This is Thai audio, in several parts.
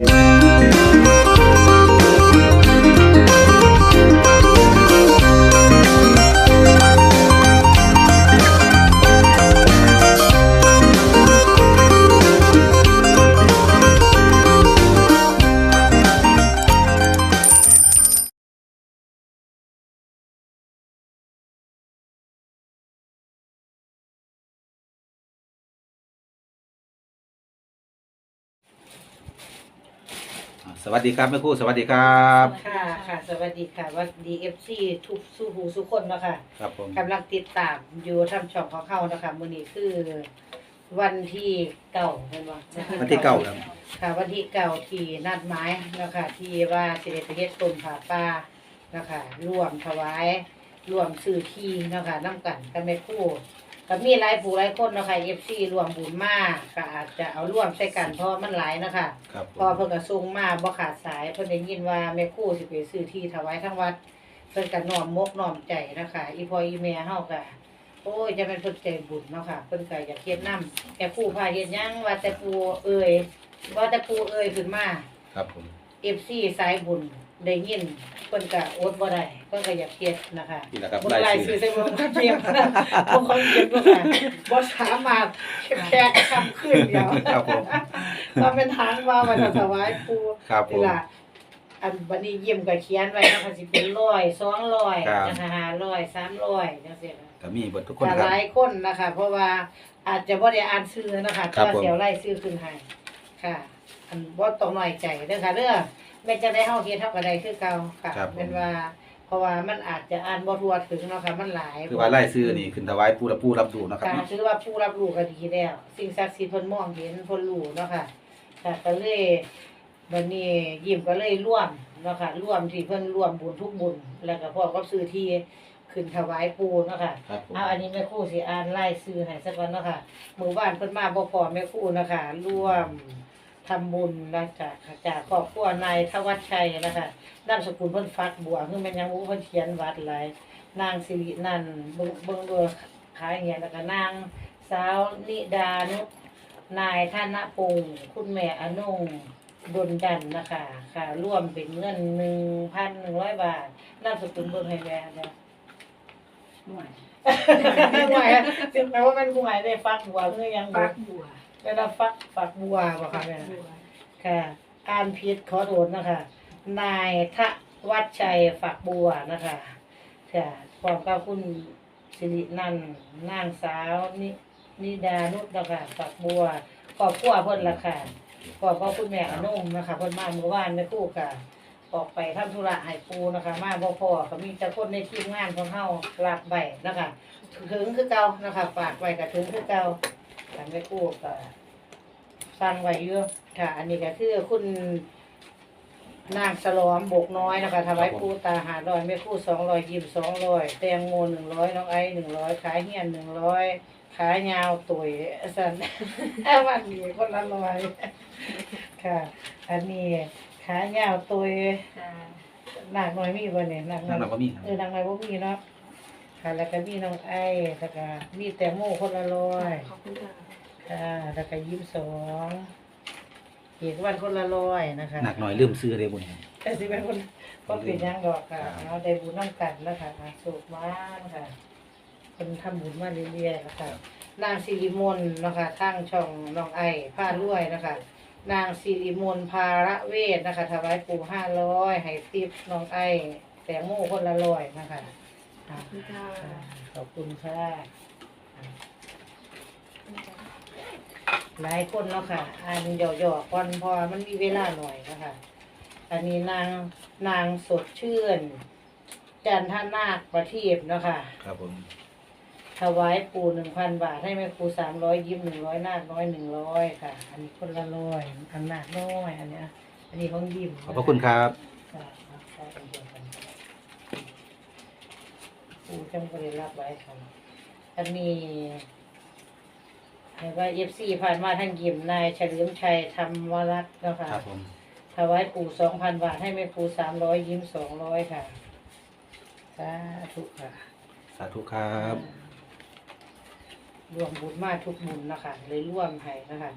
อ่ สวัสดีครับแม่ครู่สวัสดีครับค่ะค่ะ สวัสดีค่ะว่าดีเอฟซีทุกสู้หูสุกคนเนาะค่ะครับผมกำลังติดตามอยู่ทำช่องของเขาเนาะคะมื้อนี้คือ วันที่เก่าเป็นว่าวันที่เก้าครับค่ะ วันที่เก่าที่นัดหมายเนาะค่ะที่ว่าสิได้ไปเฮ็ดต้นผาป่าเนาะค่ะร่วมถวายร่วมซื้อที่เนาะค่ะนํกันกันแม่ครู่ ก็มีหลายผู้หลายคนเนาะค่ะ FC รวมบุญมากก็อาจจะเอาร่วมใส่กันเพราะมันหลายเนาะค่ะครับผพอมเพิ่นก็ส่งมาบ่ขาดสายเพิ่นได้ยินว่าแม่ครูสิไปซื้อที่ถวายทั้งวัด เพิ่นก็น้อมมกน้อมใจนะคะอีพ่ออีแม่เฮาก็โอ้ยจะเป็นเพิ่นใจบุญเนาะค่ะเพิ่นก็อยากเฮ็ดนํแต่ครูพาเฮ็ดหยังว่าแต่ครูเอ่ยว่าแต่ครูเอ่ยขึ้นมาครับผม FC สายบุญ ได้ยินเพิ่นก็อดบ่ได้เพิ่นก็อยากเฮ็ดนะคะนี่แหละครับบ่ไล่ไล่ซื้ซื้ออใส่บ่เทียมบ่เขาเก็บบ่ค่ะบ่สามารถแค่คำขึ้นเดียวครับผมเราเป็นทางว่าวันถวายปูครับผเวมลาอันบันนี้เยี่ยมก็เขียนไว้นะคะสิเป็นร้อยสองร้อยครับ นะคะห้าร้อยสามร้อยจังซี่นะ ก็มีเบททุกคนแต่ครัหบลายคนนะคะ เพราะว่าอาจจะบ่ได้อ่านชื่อนะคะครับก็ผมเสียวไล่ชื่อขึ้นให้ค่ะ อันบ่ต้องน้อยใจเด้อค่ะเด้อ แม่จะได้เฮาเฮ็ดเฮาก็ได้คือเก่าค่ะครับผม เป็นว่า เพราะว่ามันอาจจะอ่านบ่ทั่วถึงเนาะค่ะ มันหลายคือว่าไล่ซื้อนี่ขึ้นถวายผู้รับผู้รับดูนะครับการเนาะ ถือว่าผู้รับรู้ก็ดีแล้ว สิ่งศักดิ์สิทธิ์เพิ่นมองเห็นเพิ่นรู้เนาะค่ะค่ะก็เลยบัดนี้ยิ้มก็เลยร่วมเนาะค่ะร่วมที่เพิ่นร่วมบุญทุกบุญแล้วก็พร้อมกับซื้อที่ขึ้นถวายปูเนาะค่ะ ครับผม เอาอันนี้แม่ครูสิอ่านไล่ซื้อให้สักวันเนาะค่ะหมู่บ้านเพิ่นมาบ่พอแม่ครูเนาะค่ะร่วม ทำบุญนะจากจากครอบครัวนายทวัชชัยนะคะนามสกุลเพิ่นฟักบัวคือแม่นยังบ่เพิ่นเขียนวัดหลายนางสิรินันท์เบิ่งเบิ่งดูขายอย่างเงี้ยแล้วก็นางสาวนิดานุชนายธนพงศ์คุณแม่อนงดนดันนะคะ ค่ะร่วมเป็นเงินหนึ่งพันหนึ่งร้อยบาทนามสกุลเบิ่งให้แม่นะหน่วยหวยถึงแม้ว่ามันหวยได้ฟักบัวเพื่อยังปับักบัว เวลาฟักฟักบัวบ่ค่ะแม่ค่ะ อ่านผิดขอโทษนะคะ นายทวัชชัยฝักบัวนะคะค่ะพร้อมกับคุณสิรินันนางสาวนินิดานุชนะคะฝักบัวขอบครัวเพิ่นละค่ะขอบพ่อคุณแม่อนุ่มนะคะ เพิ่นมาเมื่อวานแม่คู่ค่ะออกไปทำธุระให้ปูนะคะ มาบ่พอก็มีแต่คนในทีมงานของเฮารับไว้นะคะ ถึงคือเก่านะคะฝากไว้ก็ถึงคือเก่า แต่แม่ครู่ก็สร้างไว้เยอะค่ะ อันนี้ก็คือคุณนางสลอมบกน้อยนะคะถวายครูตาหาร้อยแม่ครูสองร้อยยิมสองร้อยแตงโมหนึ่งร้อยน้องไอ้หนึ่งร้อยขายเฮียนหนึ่งร้อยขายยาวตุยสันวันนี้คนละร้อยค่ะ อันนี้ขายยาวตุยค่ะหนักหน่อยมีบ่เนี่ยหนักหน่นั่อนยเราก็มีครับเออหนักหน่อยบ่มีเนาะ ค่ะแล้วก็มีน้องไอ้แล้วก็มีแตงโมคนละร้อย ขอบคุณค่ะค่ะแล้วก็ยิ้มสองอีกวันคนละร้อยนะคะหนักหน่อยลืมซื้อเลยบุญครับ แต่สิเป็นคนก็เป็นหยังดอกค่ะครับ เอาได้บุญน้ำกันแล้วค่ะอะสุขมากค่ะคนทำบุญมาเรื่อยๆนะคะนางสิริมนต์นะคะทางช่องน้องไอผ้ารวยนะคะ นางสิริมนต์ภาระเวทนะคะถวายปู่ห้าร้อยให้ทิปน้องไอแตงโมคนละร้อยนะคะอะ ขอบคุณค่ะอะขอบคุณค่ะอะหลายคนเนาะค่ะอ่านหยอกๆก่อนเพอมันมีเวลาหน่อยนะคะอันนี้นางนางสดชื่น จันทนาคประทีปเนาะค่ะครับผมถวายปู่หนึ่งพันบาทให้แม่ครูสามร้อยยิ้มหนึ่งร้อยนาคน้อยหนึ่งร้อยค่ะ อันนี้คนละร้อยอันนาคน้อยอันเนี้ยอันนี้ของยิ้มขอบพระคุณครับ ค่ะใช่อันเดียวกัน ปู่จังบริรับไว้ค่ะอันนี้ให้ว่าเอฟซีผ่านมาทั้งยิมนายเฉลิมชัยธรรมรัตน์เนาะคะครับผมถวายปู่สองพันบาทให้แม่ครูสามร้อยยิ้มสองร้อยค่ะสาธุค่ะสาธุครับรวมบุญมาทุกบุญนะคะเลยร่วมให้นะคะ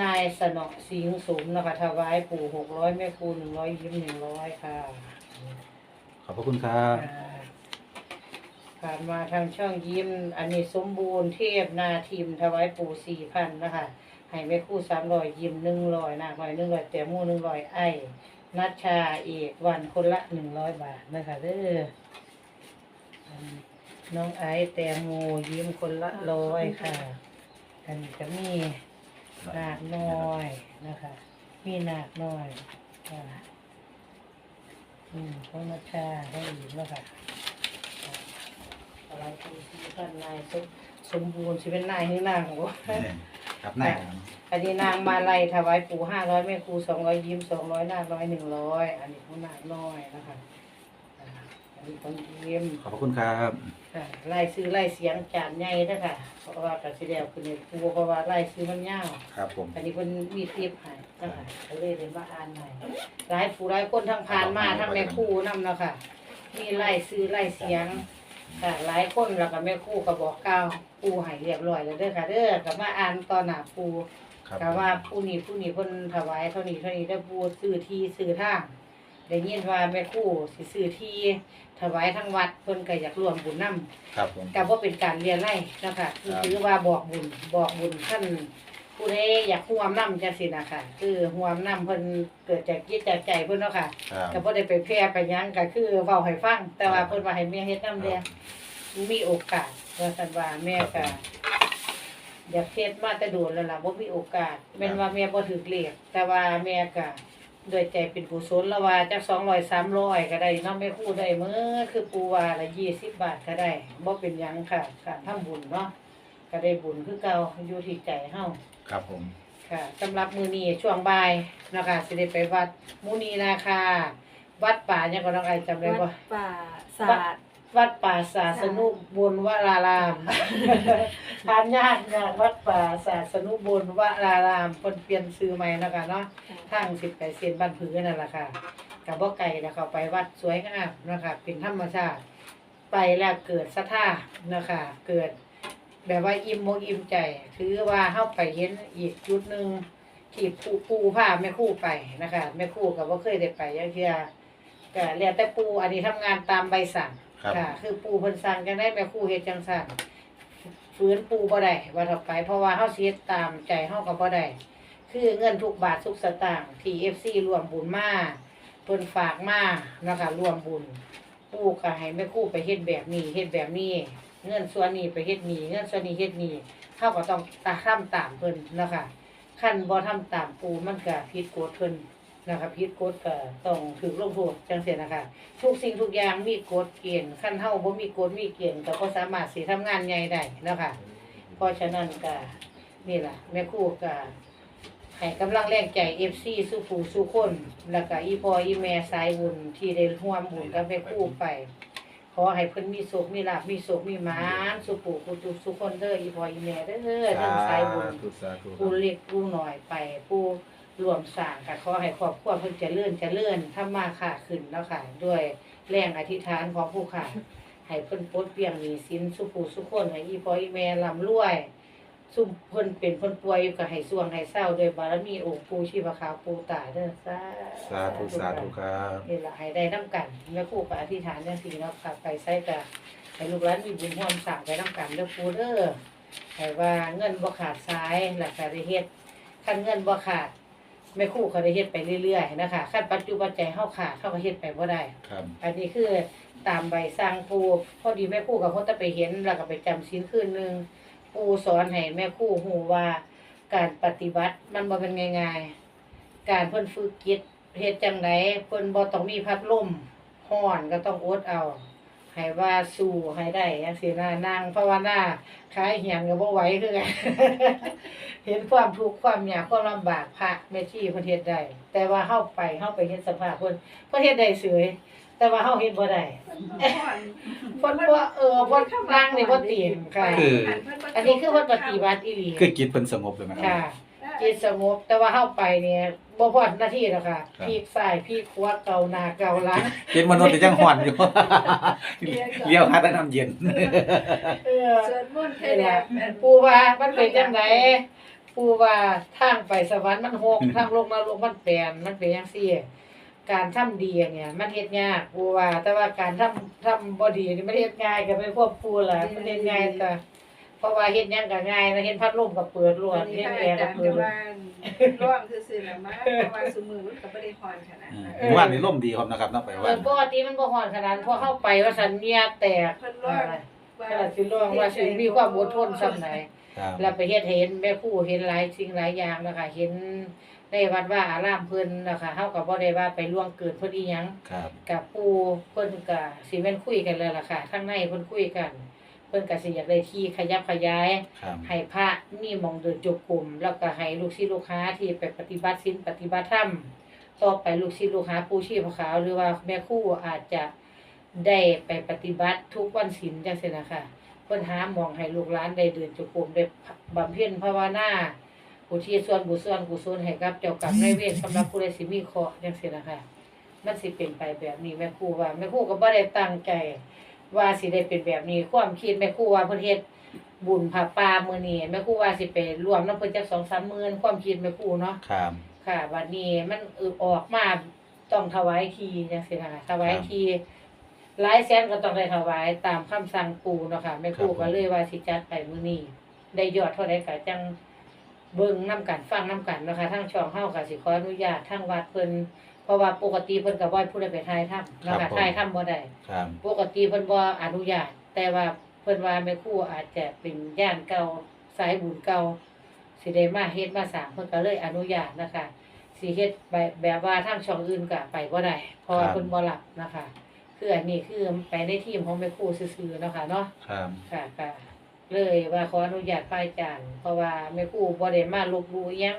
นายสนอสิงห์สมนะคะถวายปู่หกร้อยแม่ครูหนึ่งร้อยยิ้มหนึ่งร้อยค่ะ ขอบพระคุณครับ อ่า ผ่านมาทางช่องยิ้ม อันนี้สมบูรณ์เทพนาทีมถวายปู่สี่พันนะคะให้แม่คู่สามร้อยยิ้มหนึ่งร้อยนาคอยหนึ่งร้อยแต่มู่หนึ่งร้อยไอ้นัชชาเอกวันคนละหนึ่งร้อยบาทนะคะเด้อน้องไอซ์แตงโมยิ้มคนละร้อยค่ะอันนี้จะมีนาคน้อยนะคะ มีนาคน้อยค่ะอืมของนัชชาให้ยิ้มแล้วค่ะ อะไรคือที่ท่านนายสมสมบูรณ์สิเป็นนายให้นางของวะครับนายครับอันนี้นางมาลัยถวายปู่ห้าร้อยแม่ครูสองร้อยยิ้มสองร้อยนาคร้อยหนึ่งร้อยอันนี้ของนาคน้อยนะคะอ่าอันนี้ของยิ้ม ขอบพระคุณครับ ค่ะไล่ซื้อไล่เสียงจานใหญ่นะคะเพราะว่ากระสีแดงคือในครูเพราะว่าไล่ซื้อมันยาวครับผม อันนี้เพิ่นมีเทียบให้นะคะก็เลยเรียนว่าอ่านใหม่หลายผู้หลายคนทั้งผ่านมาทั้งแม่ครูนำเนาะค่ะมีไล่ซื้อไล่เสียง ค่ะหลายคนแล้วก็แม่ครูก็บอกกล่าวปูให้เรียบร้อยแล้วเด้อค่ะเด้อก็มาอ่านตอนหน้าปูครับก็ว่าผู้นี้ผู้นี้เพิ่นถวายเท่านี้เท่านี้ได้ปูซื้อที่ซื้อทางได้ยินว่าแม่ครูสิซื้อที่ถวายทั้งวัดเพิ่นก็อยากร่วมบุญนำครับผม ก็บ่เป็นการเรียนไล่นะคะคือครับถือว่าบอกบุญบอกบุญท่าน ผู้ใดอยากร่วมนำจังซี่นะคะคือร่วมนำเพิ่นเกิดจากจิตจากใจเพิ่นเนาะค่ะครับ ก็บ่ได้ไปแพร่ไปหยังก็คือเว้าให้ฟัง แต่ว่าเพิ่นว่าให้แม่เฮ็ดนำเด้มีโอกาสว่าซั่นว่าแม่ก็อยากเฮ็ดมาแต่โดนแล้วล่ะบ่มีโอกาสแม่นว่าแม่บ่ถูกเลขแต่ว่าแม่ก็ด้วยใจเป็นกุศลแล้วว่าจัก200 300ก็ได้เนาะแม่ครูได้มื้อคือปูว่าละ20 บาทก็ได้บ่เป็นหยังค่ะการทำบุญเนาะ ก็ได้บุญคือเก่าอยู่ที่ใจเฮาครับผม ค่ะสำหรับมือนี้ช่วงบ่ายนะคะสิได้ไปวัดมุนีนาคา วัดป่าเนี่ยงก็ต้องไอจำได้วัว่าดป่าศาสตร์ วัดป่าศาสนุบุญวรารามทานยากเนี่ยวัดป่าศาสนุบุญวรารามเพิ่นเปลี่ยนชื่อใหม่นะคะเนาะ ทางสิบไปเซียนบ้านผือนั่นแหละค่ะกับบ่ไก่แล้วเขาไปวัดสวยงามนะคะเป็นธรรมชาติ ไปแล้วเกิดศรัทธานะคะเกิด แบบว่าอิ่มอกอิ่มใจ ถือว่าเฮาไปเห็นอีกจุดหนึ่งที่ปูปูพาแม่ครู่ไปนะคะแม่ครู่ก็บ่เคยได้ไปจักเทื่อก็แล้วแต่ปูอันนี้ทำงานตามใบสั่งครับ ค่ะ คือปูเพิ่นสั่งจังได้แม่ครู่เฮ็ดจังสั่นฝืนปูบ่ได้ว่าถ้าไป เพราะว่าเฮาสิเฮ็ดตามใจเฮาก็บ่ได้คือเงินทุกบาททุกสตางค์ที่ FC รวมบุญมาเพิ่นฝากมานะคะรวมบุญ ปู่ก็ให้แม่ครู่ไปเฮ็ดแบบนี้เฮ็ดแบบนี้ เงินส่วนนี้ไปเฮ็ดนี้เงินส่วนนี้เฮ็ดนี้เฮาก็ต้องตาทำตามเพิ่นนะคะคันบ่ทำตามปูมันก็ผิดกฎเพิ่นนะคะผิดกฎก็ต้องถูกลงโทษจังซี่นะคะทุกสิ่งทุกอย่างมีกฎเกณฑ์คันเฮาบ่มีกฎมีเกณฑ์ก็บ่สามารถสิทำงานใหญ่ได้นะคะเพราะฉะนั้นก็นี่ล่ะแม่ครูก็ให้กำลังแรงใจ FC สู้ผู้สู้คน แล้วก็อีพ่ออีแม่สายบุญที่ได้ร่วมบุญกับแม่ครูไป ขอให้เพิ่นมีสุขมีลาภมีสุขมีหมานสุปู่ผู้ทุกสุขคนเด้ออีพ่ออีแม่เด้อทั้งสายบุญธุสาธุคผู้รับเล็กผู้น้อยไปผู้รวมสร้างก็ขอให้ครอบครัวเพิ่นเจริญเจริญทำมาค้าขึ้นแล้วค่ะ ด้วยแรงอธิษฐานของผู้ขาให้เพิ่นปลดเปลี่ยงหนี้สินสุปู่สุขคนให้อีพ่ออีแม่ร่ำรวย ซุ่มเพิ่นเป็นเพิ่นป่วยอยู่ก็ให้สวงให้เศร้าด้วยบารมีองค์ปู่ชีพขาวปู่ตาเด้อสาสาธุสาธุครับนี่ล่ะให้ได้น้ำกันแม่ครูก็อธิษฐานจังซี่เนาะค่ะไปใส่ก็ให้ลูกหลานมีบุญร่วมสร้างไปน้ำกันเด้อปู่เด้อให้ว่าเงินบ่ขาดสายแล้วก็ได้เฮ็ดคันเงินบ่ขาดแม่ครูก็ได้เฮ็ดไปเรื่อยๆนะคะคันปัจจุบันใจเฮาขาดเฮาก็เฮ็ดไปบ่ได้ครับอันนี้คือตามใบสร้างปูพอดีแม่ครู่กับพ่อตะไปเห็นแล้วก็ไปจำชิ้นคืนหนึง ปูสอนให้แม่ครู่หูว่าการปฏิบัติมันบ่เป็นง่ายๆ การเพิ่นฝึกจิตเฮ็ดจังไดเพิ่นบ่ต้องมีพัดลมฮ้อนก็ต้องอดเอาให้ว่าสู้ให้ได้จังซี่นะนั่งภาวนาขายเหียนก็บ่ไหวคือกัน เห็นความทุกข์ความยากความลำบากพระแม่ชีเพิ่นเฮ็ดได้แต่ว่าเฮาไปเฮาไปเฮ็ดสภาพเพิ่นเพิ่นเฮ็ดได้เสย แต่ว่าเฮาเฮ็ดบ่ได้เพิ่นบ่เออเพิ่นนั่งนี่บ่ตีนค่ะ คือ อันนี้คือเพิ่นปฏิบัติอีหลีคือจิตเพิ่นสงบเลยไหมครัค่ะบจิตสงบแต่ว่าเฮาไปเนี่ยบ่พอหน้าที่แล้วค่ะครับ พีกซ้ายพีกขวาเกาหน้าเกาหลัง จิตมนุษย์นี่ยังห่อนอยู่ เลี้ยวหาแต่น้ำเย็น เออสวดมนต์ให้นี่แล้ล่ะวปูว่ามันเป็นจังไดปูว่าทางไปสวรรค์มันหกทางลงนรกมันแปลนมันเป็นจังซี่ การทำดีเนี่ย มันเฮ็ดยากปูว่า แต่ว่าการทำทำบ่ดีนี่มันเฮ็ดง่ายก็เป็นพวกปูล่ะมันเฮ็ดง่ายแต่เพราะว่าเฮ็ดหยังก็ง่ายนะเฮ็ดพัดลมก็เปิดรววัดนนี้เฮ็ดพระแออาร์ก็จารย์เปิจะดว่าร่วมคือสื่อละมาเพราะว่าสมือมันก็บ่ได้พรขนาดอืมนั้นเมื่อวานนี้ร่มดีครับนะครับเนาะไปเอวัอนปกติมันบ่ฮ้อนขนาดนั้นพอเข้าไปว่าสัญญาแตกเพิ่นร่วมขนาดสิร้องว่าสิมีความอดทนส่ำไหนครับแล้วไปเฮ็ดให้เห็นแม่ครูเห็นหลายสิ่งหลายอย่างนะคะเห็น ในวัดว่าอารามเพิ่นนะคะเฮาก็บ่ได้ว่าไปล่วงเกินเพิ่นอีหยังครับ กับปู่เพิ่นก็สิแม่นคุยกันแล้วล่ะค่ะทางในเพิ่นคุยกัน เพิ่นก็สิอยากได้ที่ขยับขยาย ครับ ให้พระมีหม่องเดินจงกรมแล้วก็ให้ลูกศิษย์ลูกหาที่ไปปฏิบัติศีลปฏิบัติธรรมต่อไปลูกศิษย์ลูกหาปู่ชีพขาวหรือว่าแม่ครูอาจจะได้ไปปฏิบัติทุกวันศีลจังซี่นะคะเพิ่นหาหม่องให้ลูกหลานได้เดินจงกรมได้บำเพ็ญภาวนา อุทิศส่วนบุญส่วนกุศลให้กับเจ้ากรรมนายเวรสำหรับผู้ใดสิมีเคราะห์จังซี่นะคะมันสิเป็นไปแบบนี้แม่ครูว่าแม่ครูก็บ่ได้ตั้งใจ ว่าสิได้เป็นแบบนี้ความคิดแม่ครูว่าเพิ่นเฮ็ดบุญผาป่ามื้อนี้แม่ครูว่าสิไปรวมนำเพิ่นจัก2-3หมื่นความคิดแม่ครูเนาะครับ ค่ะบัดนี้มันเออออกมาต้องถวายทีจังซี่นะคะถวายทีหลายแสนก็ต้องได้ถวายตามคำสั่งปู่เนาะค่ะแม่ครูก็เลยว่าสิจัดไปมื้อนี้ได้ยอดเท่าใดก็จัง เบิ่งนํกันฟังนํกันเนาะค่ะทางช่องเฮาก็สิขออนุญาตทางวัดเพิ่นเพราะว่าปกติเพิ่นก็บ่ให้ผู้ใดไปถ่ายทำเนาะค่ะถ่ายทำบ่ได้ครับปกติเพิ่นบ่อนุญาต แต่ว่าเพิ่นว่าแม่ครูอาจจะเป็นย่านเก่าสายบุญเก่าสิได้มาเฮ็ดมาสร้างเพิ่นก็เลยอนุญาตนะคะสิเฮ็ดแบบแบบว่าทางช่องอื่นก็ไปบ่ได้เพราะว่าเพิ่นบ่รับนะคะ คืออันนี้คือไปในทีมของแม่ครูซื่อๆเนาะค่ะเนาะ ครับ ค่ะก็ เลยว่าขออนุญาตพระอาจารย์เพราะว่าแม่ครูบ่ได้มาลบหลู่อิหยัง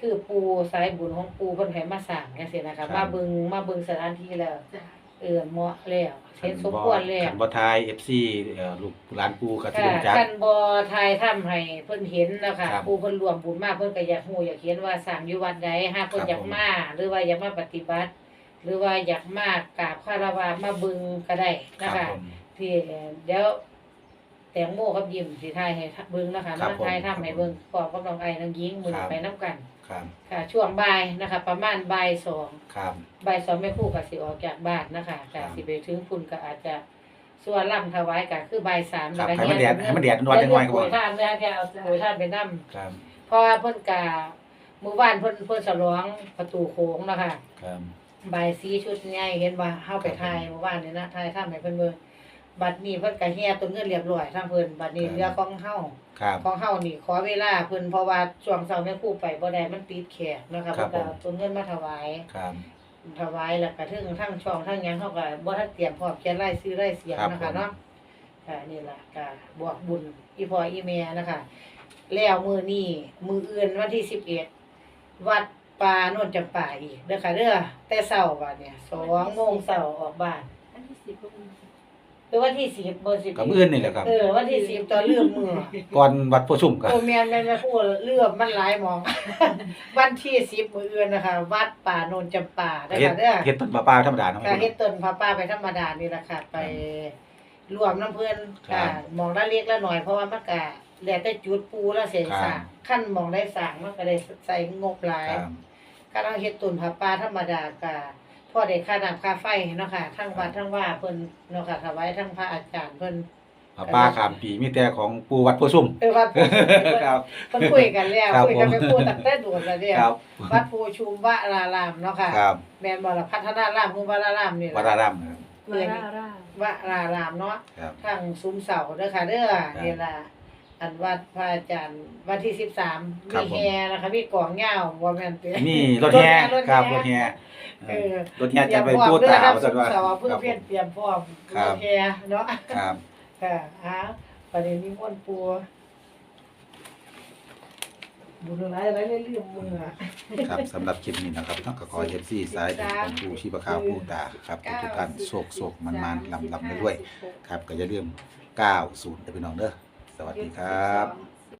คือปูสายบุญของปูเพิ่นให้มาสร้างจังซี่นะคะมาเบิ่งมาเบิ่งสถานที่แล้วจ้ะเออเหมาะแล้วเห็นสมควรแล้ว ขันบ่ทาย FC เอ่อลูกหลานปูกับที่ค่ะรู้จักคันบ่ทายทำให้เพิ่นเห็นนะคะครับผู้เพิ่นรวมบุญมาเพิ่นก็อยากฮู้อยากเห็นว่าสร้างอยู่วัดใดหากเพิ่นครับอยากมา หรือว่าอยากมาปฏิบัติ หรือว่าอยากมากราบคารวะมาเบิ่งก็ได้ครันะบคะผม ที่เดี๋ยวแตงโมกับยิ้มสิทายให้เบิ่งนะคะครับมาผมทายทำให้เบิ่งพร้อมกับน้องไอ้น้องหญิงมื้อครันี้บไปนํกัน ครับค่ะ ช่วงบ่ายนะคะ ประมาณบ่ายสอง ครับ บ่ายสองแม่ครู่ก็สิออกจากบ้านนะคะครัก็บสิไปถึงพุ่นก็อาจจะส่วนล่ำถวายก็คือบ่ายสามครับแล้วก็ให้มันแดดให้มันแดดนอนจังหน่อยก็โปบ่รยท่านเนื้อแกเอาโปรยท่านไปนํครับเพราะว่าเพิ่นกะมื้อวานเพิ่นเพิ่นฉลองประตูโค้งนะคะครับ บ่ายสีชุดใหญ่เห็นว่าเฮาไปครับถ่ายเมื่อวานนี่นะถ่ายทำให้เพิ่นเบิ่ง บัดนี้เพิ่นก็แห่ต้นเงินเรียบร้อยทางเพิ่นบัดนี้ครับเรือของเฮาครับของเฮานี่ขอเวลาเพิ่นเพราะว่าช่วงเช้าแม่ครู่ไปบ่ได้มันติดแขกนะคะครัเพิ่บนก็ผมเอาต้นเงินมาถวายครับถวายแล้วก็ถึงทั้งช่องทั้งหยังเขาก็บ่ทันเตรียมพร้อมเขียนรายชื่อรายเสียงครับนะคะผมเนาะค่ะนี่ล่ะก็บวกบุญอีพ่ออีแม่นะคะแล้วมื้อนี้มื้ออื่นวันที่11วัดป่าโนนจำปาอีกเด้อค่ะเด้อแต่เช้าบัดเนี่ย2โมงเช้าออกบ้านอันที่สิบ พวกมันคือวันที่10บ่10กับมื้ออื่นนี่แหละครับ เออวันที่10ตอนลืมมื้อก่อนวัดโพชุ่มครับ โอ้แม่นแม่นแม่พูดเลือมมันหลายหมอง วันที่10มื้ออื่นนะคะ วัดป่าโนนจำปาเด้อเฮ็ดค่ะเด้อเฮ็ดต้นปลาปลาธรรมดาเนาะค่ะเฮ็ดต้นพระป้าไปธรรมดานี่แหละค่ะ ไปรวมน้ำเพิ่นครัค่ะบมองละเล็กละหน่อยเพราะว่ามันก็แล้วแต่จุดปูละเสียครับสร้างขั้นมองได้สร้างมันก็ได้ใส่งบหลายครับถ้าเราเฮ็ดต้นพระป้าธรรมดาก็ พอได้ค่าน้ำค่าไฟเนาะค่ะทั้งวัดทั้งว่าเพิ่นเนาะค่ะถวายทั้งพระอาจารย์เพิ่นปลาปลาขามปีมีแต่ของปูวัดโพชุ่ม เออวัดปูชุมเพิ่นครับเพิ่นคุยกันแล้วครับคุยกันผมไปพูดตั้งแต่โดนแล้วเด้ครับ วัดภูชุมวรารามเนาะค่ะ ครับแม่นบ่ล่ะพัฒนารามคือวรารามนี่วัดล่ะอารามนะครับเพื่อนร่าร่าวรารามเนาะครับ ทางซุ้มเสาเด้อค่ะเด้อครับนี่ล่ะ อันวัดพระอาจารย์วันที่สิบสามครัมีบผมแฮนะคะมีกองเหย้าบ่แม่นเด้มีรถแห่ครับรถแห่เออรถแห่จะไปเตรียมพร้อมพูดเด้อตาครับว่าซุ้ซั่นมว่าเสาเพื่อครับเพียนเตรียมพร้อมครัรบถแฮเนาะครับค่ะอ้าวประเด็นนี้ม่วนปัวบุญหลายหลายเรื่องมืออะครับสำหรับคลิปนี้นะครับต้องขอเอฟซีสายของผู้ชีพขาวผู้ตาครับทุกๆท่านโศกโศกมันมันลำลำด้วยๆครับก็อย่าลืม90เด้อพี่น้องเด้อ สวัสดีครับ